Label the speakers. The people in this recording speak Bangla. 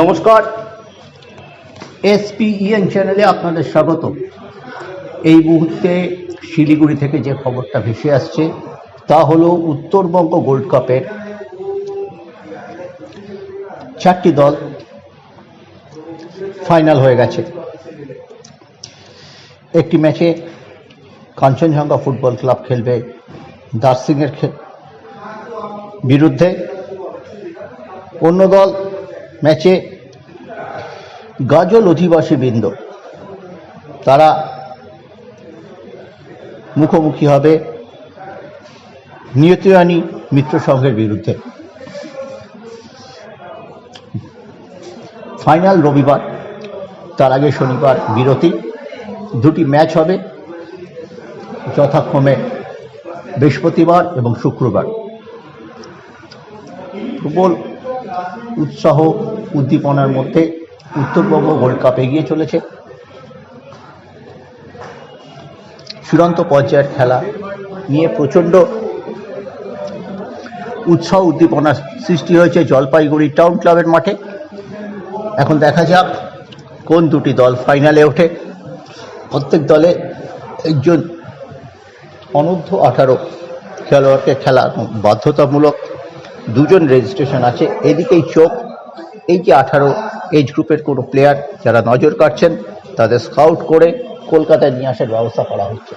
Speaker 1: নমস্কার। এসপিইএন চ্যানেলে আপনাদের স্বাগত এই মুহূর্তে শিলিগুড়ি থেকে যে খবরটা ভেসে আসছে, তা হলো উত্তরবঙ্গ গোল্ড কাপের চারটি দল ফাইনাল হয়ে গেছে। একটি ম্যাচে কাঞ্চনজঙ্ঘা ফুটবল ক্লাব খেলবে দার্সিংয়ের বিরুদ্ধে। অন্য দল ম্যাচে গাজল অধিবাসী বৃন্দ, তারা মুখোমুখি হবে নিয়তিয়ানি মিত্র সংঘের বিরুদ্ধে। ফাইনাল রবিবার, তার আগে শনিবার বিরতি, দুটি ম্যাচ হবে যথাক্রমে বৃহস্পতিবার এবং শুক্রবার। প্রবল উৎসাহ উদ্দীপনার মধ্যে উত্তরবঙ্গ গোল্ড কাপ এগিয়ে চলেছে। চূড়ান্ত পর্যায়ের খেলা নিয়ে প্রচণ্ড উৎসাহ উদ্দীপনার সৃষ্টি হয়েছে জলপাইগুড়ি টাউন ক্লাবের মাঠে। এখন দেখা যাক কোন দুটি দল ফাইনালে ওঠে। প্রত্যেক দলে একজন অনূর্ধ্ব আঠারো খেলোয়াড়কে খেলা বাধ্যতামূলক দুজন রেজিস্ট্রেশন আছে। এদিকেই চোখ, এই যে আঠারো এজ গ্রুপের কোনো প্লেয়ার যারা নজর কাটছেন তাদের স্কাউট করে কলকাতায় নিয়ে আসার ব্যবস্থা করা হচ্ছে।